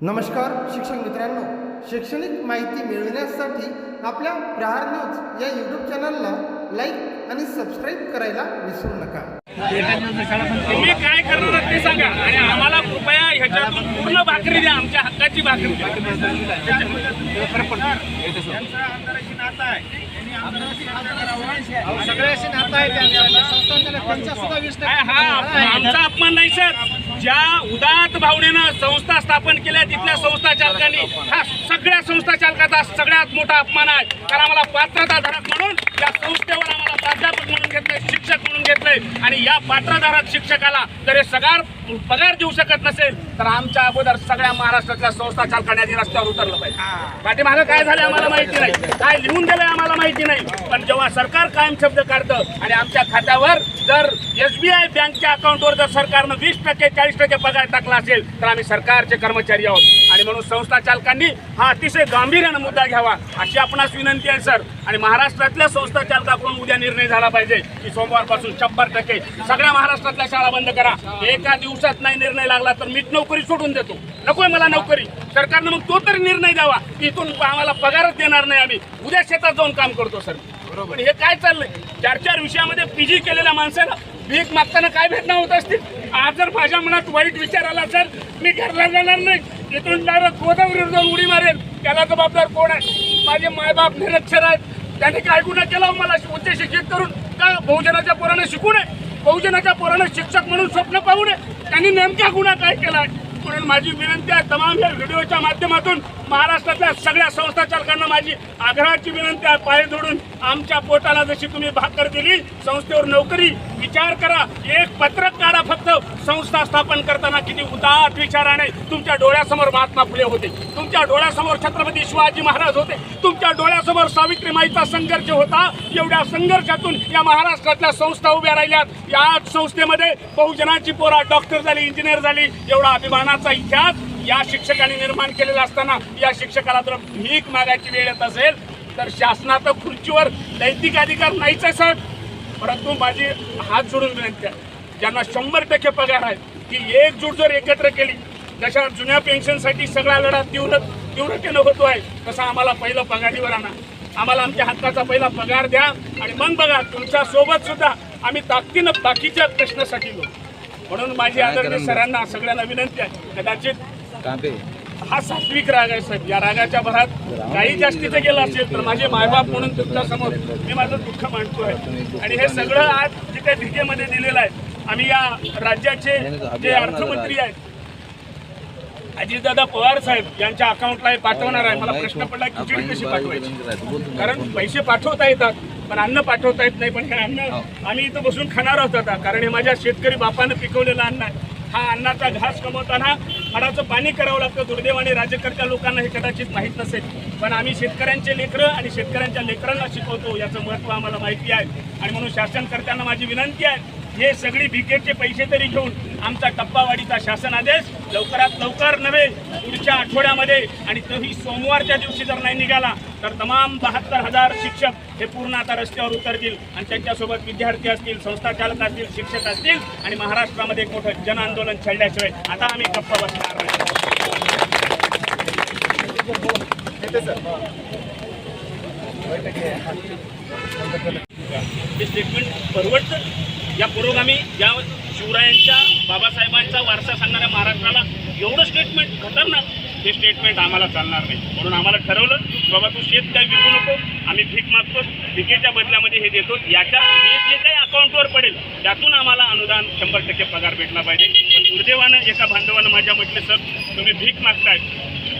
नमस्कार शिक्षक मित्रांनो शैक्षणिक माहिती मिळविण्यासाठी आपल्या प्रहार न्यूज या यूट्यूब चॅनलला लाईक आणि सबस्क्राईब करायला विसरू नका तुम्ही काय करणार आहात ते सांगा आणि आम्हाला कृपया ह्याच्यातून पूर्ण भाकरी द्या आमच्या हक्काची भाकरी द्या त्यांचं आमदाराशी नातं आहे. त्यांनी आमदाराशी नातं करावं. सगळ्याशी नातं आहे त्यांचं. संस्थांच्या त्यांचा सुद्धा वीस हा आमचा अपमान नाही सर ज्या उदात भावनेनं संस्था स्थापन केल्या तिथल्या संस्था चालकांनी हा सगळ्या संस्था चालकाचा सगळ्यात मोठा अपमान आहे. कारण आम्हाला पात्रताधारक म्हणून या संस्थेवर आम्हाला प्राध्यापक म्हणून घेतलंय शिक्षक म्हणून घेतलंय. आणि या पात्रधारक शिक्षकाला जर हे सगळा पगार देऊ शकत नसेल तर आमच्या अगोदर सगळ्या महाराष्ट्रातल्या संस्था चालकांनी आधी रस्त्यावर उतरलं पाहिजे. पाठीमागं काय झालं आम्हाला माहिती नाही. काय लिहून गेलंय आम्हाला माहिती नाही. पण जेव्हा सरकार कायम शब्द काढतं आणि आमच्या खात्यावर जर एस बी आय बँकच्या अकाउंटवर जर सरकारनं वीस टक्के चाळीस टक्के पगार टाकला असेल तर आम्ही सरकारचे कर्मचारी आहोत. आणि म्हणून संस्था चालकांनी हा अतिशय गांभीर्यानं मुद्दा घ्यावा अशी आपणास विनंती आहे सर. आणि महाराष्ट्रातल्या संस्था चालकाकडून उद्या निर्णय झाला पाहिजे की सोमवारपासून शंभर टक्के सगळ्या महाराष्ट्रातल्या शाळा बंद करा. एका दिवसात नाही निर्णय लागला तर मीच नोकरी सोडून देतो. नकोय मला नोकरी. सरकारनं मग तो तरी निर्णय द्यावा. की इथून आम्हाला पगारच देणार नाही आम्ही. उद्या शेतात जाऊन काम करतो सर. पण हे काय चाललंय? चार चार विषयामध्ये पीजी केलेल्या माणसाला भीक मागताना काय भेटणं होत असतील? आज जर माझ्या मनात वाईट विचार आला सर मी घरला जाणार नाही. इथून डायरेक्ट गोदावरीवर जाऊन उडी मारेल. त्याला जबाबदार कोण आहे? माझे मायबाप निरक्षर आहेत. त्यांनी काय गुन्हा केला हो मला? उच्च शिक्षित करून का बहुजनाच्या पोरानं शिकू नये? बहुजनाच्या पोरानं शिक्षक म्हणून स्वप्न पाहू नये? त्यांनी नेमक्या गुन्हा काय केला? म्हणून माझी विनंती आहे तमाम या व्हिडिओच्या माध्यमातून महाराष्ट्रातल्या सगळ्या संस्था चालकांना माझी आग्रहाची विनंती आहे पाय जोडून आमच्या पोटाला जशी तुम्ही भाकर दिली संस्थेवर नोकरी विचार करा. एक पत्रक काढा फक्त. संस्था स्थापन करताना किती उदात विचाराने तुमच्या डोळ्यासमोर महात्मा फुले होते. तुमच्या डोळ्यासमोर छत्रपती शिवाजी महाराज होते. तुमच्या डोळ्यासमोर सावित्रीमाईचा संघर्ष होता. एवढ्या संघर्षातून या महाराष्ट्रातल्या संस्था उभ्या राहिल्यात. या संस्थेमध्ये बहुजनाची पोरा डॉक्टर झाली इंजिनियर झाली. एवढा अभिमानाचा इतिहास. या शिक्षकांनी निर्माण केलेला असताना या शिक्षकाला जर भीक मागायची वेळ येत असेल तर शासनात खुर्चीवर नैतिक अधिकार नाहीच आहे सर परंतु माझी हात जोडून विनंती आहे ज्यांना शंभर टक्के पगार आहे ती एकजूट जर एकत्र केली जशा जुन्या पेन्शनसाठी सगळा लढा तीव्र तीव्रतेनं होतो आहे तसा आम्हाला पहिलं पगारीवर आणा. आम्हाला आमच्या हक्काचा पहिला पगार द्या आणि मग बघा तुमच्यासोबत सुद्धा आम्ही ताकदीनं बाकीच्या प्रश्नासाठी घेऊ म्हणून माझी आदरणीय सरांना सगळ्यांना विनंती आहे कदाचित हा सात्विक राग आहे साहेब. या रागाच्या भरात काही जास्तीचं गेलं असेल तर माझे मायबाप म्हणून तुमच्यासमोर मी माझं दुःख मांडतोय. आणि हे सगळं आज जे काही भिकेमध्ये दिलेलं आहे आम्ही या राज्याचे जे अर्थमंत्री आहेत अजितदादा पवार साहेब यांच्या अकाउंटला हे पाठवणार आहे. मला प्रश्न पडला खिचडी कशी पाठवायची? कारण पैसे पाठवता येतात पण अन्न पाठवता येत नाही. पण हे अन्न आम्ही इथं बसून खाणार आहोत आता. कारण हे माझ्या शेतकरी बापानं पिकवलेलं अन्न आहे. हा अन्नाचा घास कमवताना हाडाचं पाणी करावं लागतं. दुर्दैवाने राज्यकर्त्या लोकांना हे कदाचित माहीत नसेल. पण आम्ही शेतकऱ्यांचे लेकरं आणि शेतकऱ्यांच्या लेकरांना शिकवतो. याचं महत्त्व आम्हाला माहिती आहे. आणि म्हणून शासनकर्त्यांना माझी विनंती आहे हे सगळी भिकेचे पैसे तरी घेऊन आमचा टप्पावाढीचा शासन आदेश लवकरात लवकर नव्हे पुढच्या आठवड्यामध्ये आणि तोही सोमवारच्या दिवशी जर नाही निघाला तर तमाम बहात्तर हजार शिक्षक हे पूर्ण आता रस्त्यावर उतरतील आणि त्यांच्यासोबत विद्यार्थी असतील संस्था चालक असतील शिक्षक असतील आणि महाराष्ट्रामध्ये एक मोठं जन आंदोलन छेडल्याशिवाय आता आम्ही गप्प बसणार नाही. हे स्टेटमेंट परवडतं? या पुरोगामी या शिवरायांच्या बाबासाहेबांचा वारसा सांगणाऱ्या महाराष्ट्राला एवढं स्टेटमेंट खतरनाक हे स्टेटमेंट आम्हाला चालणार नाही. म्हणून आम्हाला ठरवलं बाबा तू शेत काय विकू नको आम्ही भीक मागतो भिकेच्या बदल्यामध्ये हे देतो. याच्या हे जे काही अकाउंटवर पडेल त्यातून आम्हाला अनुदान शंभर टक्के पगार भेटला पाहिजे. पण दुर्दैवानं एका बांधवानं माझ्या म्हटले सर तुम्ही भीक मागताय.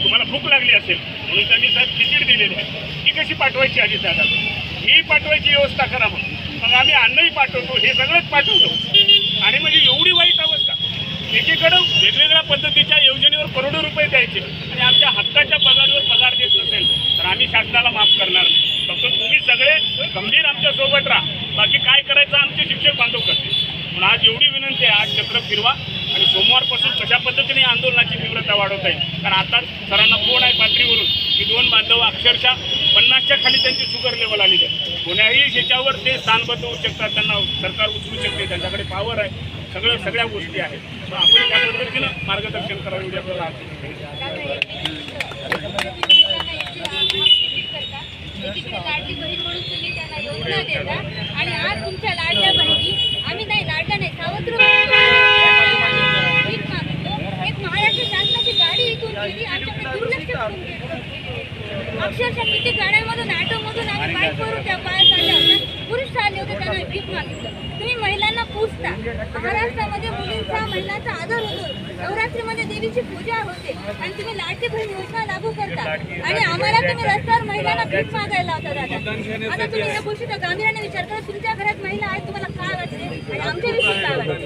तुम्हाला भूक लागली असेल. म्हणून त्यांनी सर खिचडी दिलेली आहे. ती कशी पाठवायची आधी दादा ही पाठवायची व्यवस्था करा मग. मग आम्ही अन्नही पाठवतो हे सगळंच पाठवतो. आणि म्हणजे एवढी वाईट अवस्था एकीकडं वेगवेगळ्या पद्धतीच्या योजनेवर करोडो रुपये द्यायचे आणि आमच्या हक्काच्या पगारीवर पगार देत नसेल तर आम्ही शासनाला माफ करणार नाही. फक्त तुम्ही सगळे गंभीर आमच्यासोबत राहा. बाकी काय करायचं आमचे शिक्षक बांधव करतील. म्हणून आज एवढी विनंती आहे आज चक्र फिरवा आणि सोमवारपासून कशा पद्धतीने आंदोलनाची तीव्रता वाढवता येईल? कारण आता सरांना फोन आहे पातळीवरून की दोन बांधव अक्षरशः पन्नासच्या खाली त्यांची शुगर लेवल आलेली आहे. कोण्याही ह्याच्यावर ते स्थानबद्ध होऊ शकतात त्यांना सरकार उचलू शकते त्यांच्याकडे पॉवर आहे. सगळं सगळ्या गोष्टी आहेत. तर आपण त्या पद्धतीनं मार्गदर्शन करावं एवढी आपल्याला आणि आज तुमच्या लाडल्या बहिणी आम्ही नाही लाडल्या नाही सावत्र भीक मागतो एक महाराष्ट्र शासनाची गाडी इथून गेली आमच्याकडे दुर्लक्ष करून गेली. अक्षरशः किती गाड्यांमधून ऑटोमधून आणि बाईकवरून त्या चालल्या होत्या पुरुष चालले होते त्यांना भीक मागितलं. तुम्ही महिलांना पूजता. महाराष्ट्रामध्ये मुलींचा महिलांचा आदर होतो. नवरात्रीमध्ये देवीची पूजा होते. आणि तुम्ही लाडकी बहीण योजना लागू करता. आणि आम्हाला तुम्ही रस्त्यावर महिलांना भीक मागायला होता दादा. आता तुम्ही या गोष्टीचा गांभीर्याने विचार करा. तुमच्या घरात महिला आहेत तुम्हाला काय वाटते? आणि आमच्याविषयी काय वाटते?